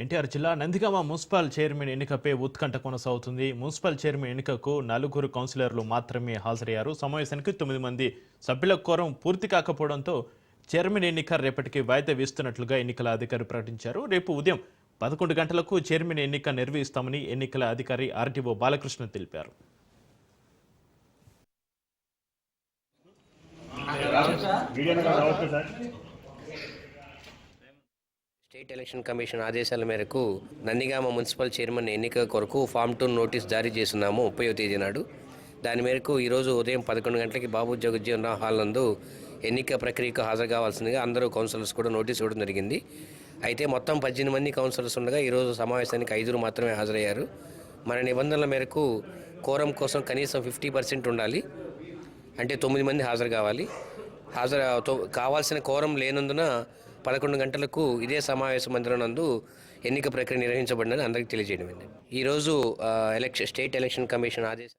ఎన్టీఆర్ జిల్లా Nandigama municipal chairman ఎన్నికపై ఉత్కంఠ కొనసాగుతుంది. మున్సిపల్ చైర్మన్ ఎన్నికకు నలుగురు కౌన్సిలర్లు మాత్రమే హాజరయ్యారు. సమావేశానికి తొమ్మిది మంది సభ్యుల కోరం పూర్తి కాకపోవడంతో చైర్మన్ ఎన్నిక రేపటికి వాయిదా వేస్తున్నట్లుగా ఎన్నికల అధికారి ప్రకటించారు. రేపు ఉదయం పదకొండు గంటలకు చైర్మన్ ఎన్నిక నిర్వహిస్తామని ఎన్నికల అధికారి ఆర్టీఓ బాలకృష్ణ తెలిపారు. స్టేట్ ఎలక్షన్ కమిషన్ ఆదేశాల మేరకు నందిగామ మున్సిపల్ చైర్మన్ ఎన్నిక కొరకు ఫామ్ టూ నోటీస్ జారీ చేస్తున్నాము ముప్పయో తేదీ నాడు. దాని మేరకు ఈరోజు ఉదయం పదకొండు గంటలకి బాబు జగజ్జీవన్ హాల్ నందు ఎన్నిక ప్రక్రియకు హాజరు కావాల్సిందిగా అందరూ కౌన్సిలర్స్ కూడా నోటీస్ ఇవ్వడం జరిగింది. అయితే మొత్తం పద్దెనిమిది మంది కౌన్సిలర్స్ ఉండగా ఈరోజు సమావేశానికి ఐదుగురు మాత్రమే హాజరయ్యారు. మన నిబంధనల మేరకు కోరం కోసం కనీసం ఫిఫ్టీ పర్సెంట్ ఉండాలి. అంటే తొమ్మిది మంది హాజరు కావాలి. హాజరు కావాల్సిన కోరం లేనందున పదకొండు గంటలకు ఇదే సమావేశ మందిరం నందు ఎన్నిక ప్రక్రియ నిర్వహించబడిందని అందరికీ తెలియజేయడం ఈరోజు ఎలక్షన్ స్టేట్ ఎలక్షన్ కమిషన్ ఆదేశం